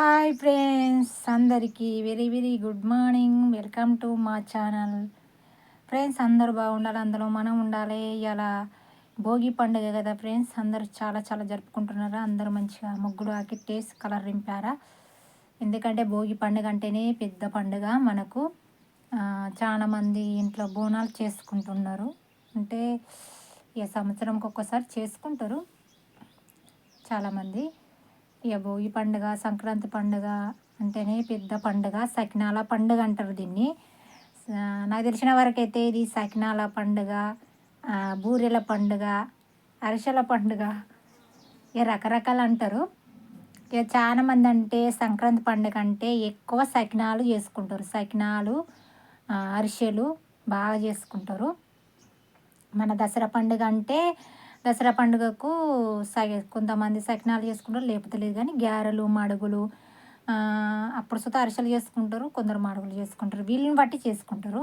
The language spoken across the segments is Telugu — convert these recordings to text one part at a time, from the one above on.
హాయ్ ఫ్రెండ్స్ అందరికీ very very good morning. Welcome to మా ఛానల్. ఫ్రెండ్స్ అందరూ బాగుండాలి అందులో మనం ఉండాలి. ఇలా భోగి పండుగ కదా ఫ్రెండ్స్ అందరూ చాలా చాలా జరుపుకుంటున్నారా? అందరూ మంచిగా ముగ్గులు టేస్ట్ కలర్ రింపారా ఎందుకంటే భోగి పండుగ అంటేనే పెద్ద పండుగ మనకు. చాలామంది ఇంట్లో బోనాలు చేసుకుంటున్నారు. అంటే ఇక సంవత్సరంకి ఒక్కసారి చేసుకుంటారు. చాలామంది ఇక భోగి పండుగ సంక్రాంతి పండుగ అంటేనే పెద్ద పండుగ సకినాల పండుగ అంటారు దీన్ని. నాకు తెలిసిన వరకు అయితే ఇది సకినాల పండుగ బూరెల పండుగ అరిసెల పండుగ ఇక రకరకాలు అంటారు. ఇక చాలా మంది అంటే సంక్రాంతి పండుగ అంటే ఎక్కువ సకినాలు చేసుకుంటారు. సకినాలు అరిసెలు బాగా చేసుకుంటారు. మన దసరా పండుగ అంటే దసరా పండుగకు సగ కొంతమంది సకినాలు చేసుకుంటారు లేకపోతే లేదు కానీ గ్యారెలు మడుగులు అప్పుడు సుత అరిసెలు చేసుకుంటారు కొందరు మడుగులు చేసుకుంటారు వీళ్ళని బట్టి చేసుకుంటారు.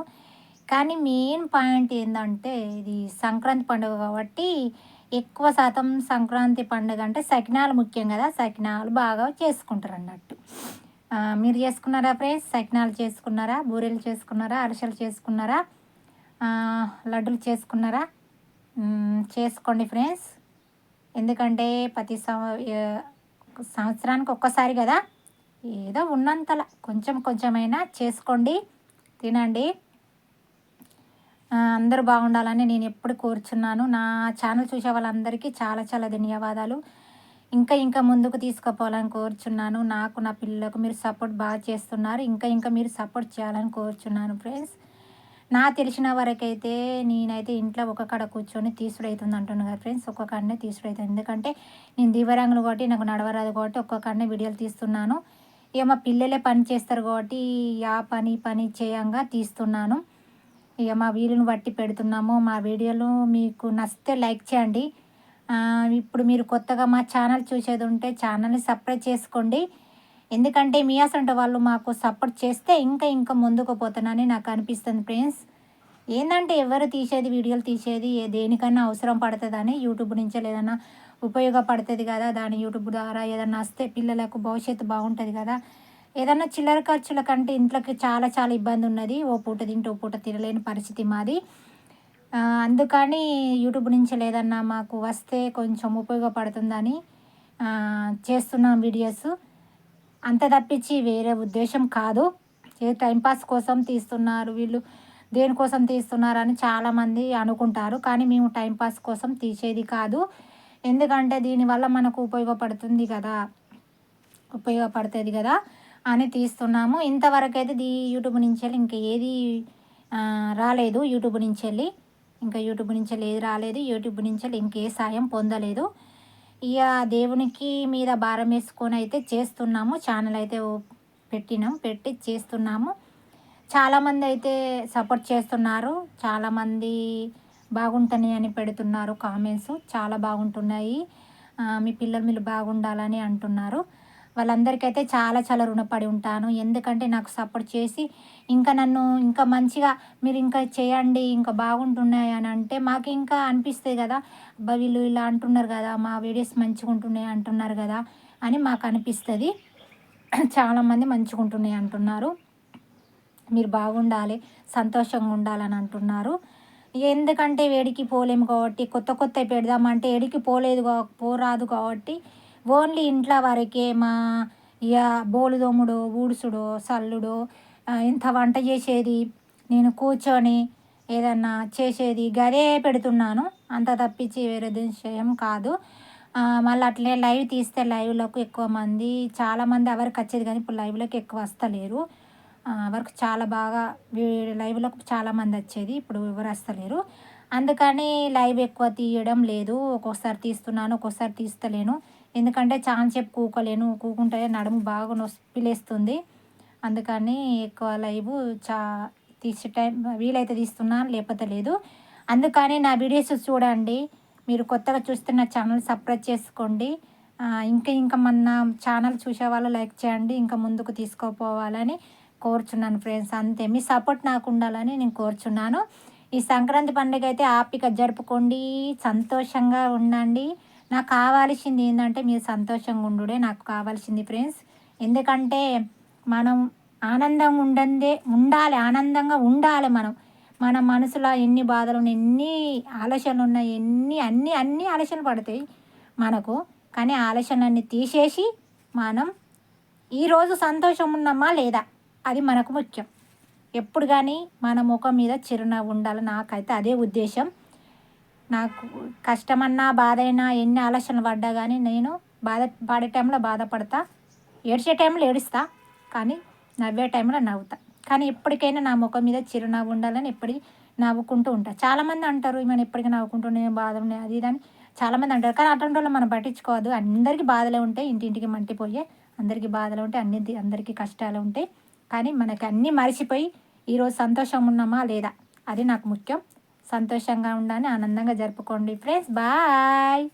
కానీ మెయిన్ పాయింట్ ఏంటంటే ఇది సంక్రాంతి పండుగ కాబట్టి ఎక్కువ శాతం సంక్రాంతి పండుగ అంటే సకినాలు ముఖ్యం కదా సకినాలు బాగా చేసుకుంటారు అన్నట్టు మీరు చేసుకున్నారా ఫ్రెండ్స్? సకినాలు చేసుకున్నారా? బూరెలు చేసుకున్నారా? అరిసెలు చేసుకున్నారా? లడ్డులు చేసుకున్నారా? చేసుకోండి ఫ్రెండ్స్. ఎందుకంటే ప్రతి సంవత్సరానికి ఒక్కసారి కదా. ఏదో ఉన్నంతలా కొంచెం కొంచెమైనా చేసుకోండి తినండి. అందరూ బాగుండాలని నేను ఎప్పుడు కోరుచున్నాను. నా ఛానల్ చూసే వాళ్ళందరికీ చాలా చాలా ధన్యవాదాలు. ఇంకా ఇంకా ముందుకు తీసుకుపోవాలని కోరుచున్నాను. నాకు నా పిల్లలకు మీరు సపోర్ట్ బాగా చేస్తున్నారు. ఇంకా ఇంకా మీరు సపోర్ట్ చేయాలని కోరుచున్నాను ఫ్రెండ్స్. నా తెలిసిన వరకైతే నేనైతే ఇంట్లో ఒక కాడ కూర్చొని తీసుడైతుంది అంటున్నాను కదా ఫ్రెండ్స్ ఒక్క కాడనే తీసుడైతుంది. ఎందుకంటే నేను దివ్యరంగులు కాబట్టి నాకు నడవరాదు కాబట్టి ఒక్క కాడనే వీడియోలు తీస్తున్నాను. ఇక మా పిల్లలే పని చేస్తారు కాబట్టి ఆ పని పని చేయంగా తీస్తున్నాను. ఇక మా వీలును బట్టి పెడుతున్నాము. మా వీడియోలు మీకు నచ్చితే లైక్ చేయండి. ఇప్పుడు మీరు కొత్తగా మా ఛానల్ చూసేది ఉంటే ఛానల్ని సబ్స్క్రైబ్ చేసుకోండి. ఎందుకంటే మీ అసంట వాళ్ళు మాకు సపోర్ట్ చేస్తే ఇంకా ఇంకా ముందుకు పోతున్నానని నాకు అనిపిస్తుంది ఫ్రెండ్స్ ఏంటంటే ఎవరు తీసేది వీడియోలు తీసేది దేనికన్నా అవసరం పడుతుందని యూట్యూబ్ నుంచే లేదన్నా ఉపయోగపడుతుంది కదా. దాని యూట్యూబ్ ద్వారా ఏదన్నా వస్తే పిల్లలకు భవిష్యత్తు బాగుంటుంది కదా. ఏదన్నా చిల్లర ఖర్చుల కంటే ఇంట్లోకి చాలా చాలా ఇబ్బంది ఉన్నది. ఓ పూట తింటే ఓ పూట తినలేని పరిస్థితి మాది. అందుకని యూట్యూబ్ నుంచి లేదన్నా మాకు వస్తే కొంచెం ఉపయోగపడుతుందని చేస్తున్నాం వీడియోస్ అంత తప్పించి వేరే ఉద్దేశం కాదు. ఏ టైంపాస్ కోసం తీస్తున్నారు వీళ్ళు? దేనికోసం తీస్తున్నారని చాలామంది అనుకుంటారు. కానీ మేము టైంపాస్ కోసం తీసేది కాదు. ఎందుకంటే దీనివల్ల మనకు ఉపయోగపడుతుంది కదా. ఉపయోగపడుతుంది కదా అని తీస్తున్నాము. ఇంతవరకు అయితే దీ యూట్యూబ్ నుంచి వెళ్ళి ఇంకా ఏది రాలేదు. యూట్యూబ్ నుంచి వెళ్ళి ఇంకా యూట్యూబ్ నుంచి వెళ్ళి ఏది రాలేదు. యూట్యూబ్ నుంచి వెళ్ళి ఇంకే సాయం పొందలేదు. ఇక దేవునికి మీద భారం వేసుకొని అయితే చేస్తున్నాము. ఛానల్ అయితే పెట్టినాం పెట్టి చేస్తున్నాము. చాలామంది అయితే సపోర్ట్ చేస్తున్నారు. చాలామంది బాగుంటున్నాయి అని పెడుతున్నారు. కామెంట్స్ చాలా బాగుంటున్నాయి. మీ పిల్లలు మీరు బాగుండాలని అంటున్నారు. వాళ్ళందరికైతే చాలా చాలా రుణపడి ఉంటాను. ఎందుకంటే నాకు సపోర్ట్ చేసి ఇంకా నన్ను ఇంకా మంచిగా మీరు ఇంకా చేయండి ఇంకా బాగుంటున్నాయి అని అంటే మాకు ఇంకా అనిపిస్తుంది కదా. అబ్బా వీళ్ళు ఇలా అంటున్నారు కదా మా వీడియోస్ మంచిగా ఉంటున్నాయి అంటున్నారు కదా అని మాకు అనిపిస్తుంది. చాలామంది మంచిగా ఉంటున్నాయి అంటున్నారు. మీరు బాగుండాలి సంతోషంగా ఉండాలని అంటున్నారు. ఎందుకంటే వేడికి పోలేము కాబట్టి కొత్త కొత్త పెడదామంటే ఏడికి పోలేదు పోరాదు కాబట్టి ఓన్లీ ఇంట్లో వరకే మా ఇక బోలు దోముడు ఊడుసుడు సల్లుడు ఇంత వంట చేసేది నేను కూర్చొని ఏదన్నా చేసేది గదే పెడుతున్నాను. అంత తప్పించి వేరే విషయం కాదు. మళ్ళీ అట్లే లైవ్ తీస్తే లైవ్లకు ఎక్కువ మంది చాలామంది ఎవరికి వచ్చేది కానీ ఇప్పుడు లైవ్లోకి ఎక్కువ వస్తలేరు. వరకు చాలా బాగా లైవ్లకు చాలామంది వచ్చేది ఇప్పుడు ఎవరు వస్తలేరు. అందుకని లైవ్ ఎక్కువ తీయడం లేదు. ఒక్కొక్కసారి తీస్తున్నాను ఒక్కొక్కసారి తీస్తలేను. ఎందుకంటే చాలా సేపు కూకోలేను కూకుంటే నడుము బాగా నొప్పిలేస్తుంది. అందుకని ఎక్కువ లైవ్ చా తీసే టైం వీలైతే తీస్తున్నాను లేకపోతే లేదు. అందుకని నా వీడియోస్ చూడండి. మీరు కొత్తగా చూస్తున్న ఛానల్ సబ్స్క్రైబ్ చేసుకోండి. ఇంకా ఇంకా మన ఛానల్ చూసే వాళ్ళు లైక్ చేయండి. ఇంకా ముందుకు తీసుకోపోవాలని కోరుచున్నాను ఫ్రెండ్స్. అంతే. మీ సపోర్ట్ నాకు ఉండాలని నేను కోరుచున్నాను. ఈ సంక్రాంతి పండుగ అయితే ఆపిక జరుపుకోండి. సంతోషంగా ఉండండి. నాకు కావాల్సింది ఏంటంటే మీరు సంతోషంగా ఉండుడే నాకు కావాల్సింది ఫ్రెండ్స్. ఎందుకంటే మనం ఆనందంగా ఉండందే ఉండాలి ఆనందంగా ఉండాలి మనం. మన మనసులో ఎన్ని బాధలు ఉన్నాయి ఎన్ని ఆలోచనలు ఉన్నాయి ఎన్ని అన్ని అన్ని ఆలోచనలు పడతాయి మనకు. కానీ ఆ తీసేసి మనం ఈరోజు సంతోషం ఉన్నామా లేదా? అది మనకు ముఖ్యం. ఎప్పుడు కానీ మన ముఖం మీద చిరునవ్వు ఉండాలి. నాకైతే అదే ఉద్దేశం. నాకు కష్టమన్నా బాధైనా ఎన్ని ఆలోచనలు పడ్డా కానీ నేను బాధ పాడే టైంలో బాధపడతా. ఏడ్చే టైంలో ఏడుస్తా. కానీ నవ్వే టైంలో నవ్వుతా. కానీ ఎప్పటికైనా నా ముఖం మీద చిరునవ్వు ఉండాలని ఎప్పటికీ నవ్వుకుంటూ ఉంటా. చాలామంది అంటారు మనం ఎప్పటికీ నవ్వుకుంటూనే బాధ అది ఇది అని. చాలామంది అంటారు కానీ అటువంటి వాళ్ళు మనం పట్టించుకోవద్దు. అందరికీ బాధలే ఉంటాయి ఇంటింటికి మంటిపోయే అందరికీ బాధలు ఉంటాయి అన్ని అందరికీ కష్టాలు ఉంటాయి. కానీ మనకి అన్నీ మర్చిపోయి ఈరోజు సంతోషం ఉన్నామా లేదా? అది నాకు ముఖ్యం. సంతోషంగా ఉండాలని ఆనందంగా జరుపుకోండి. Friends bye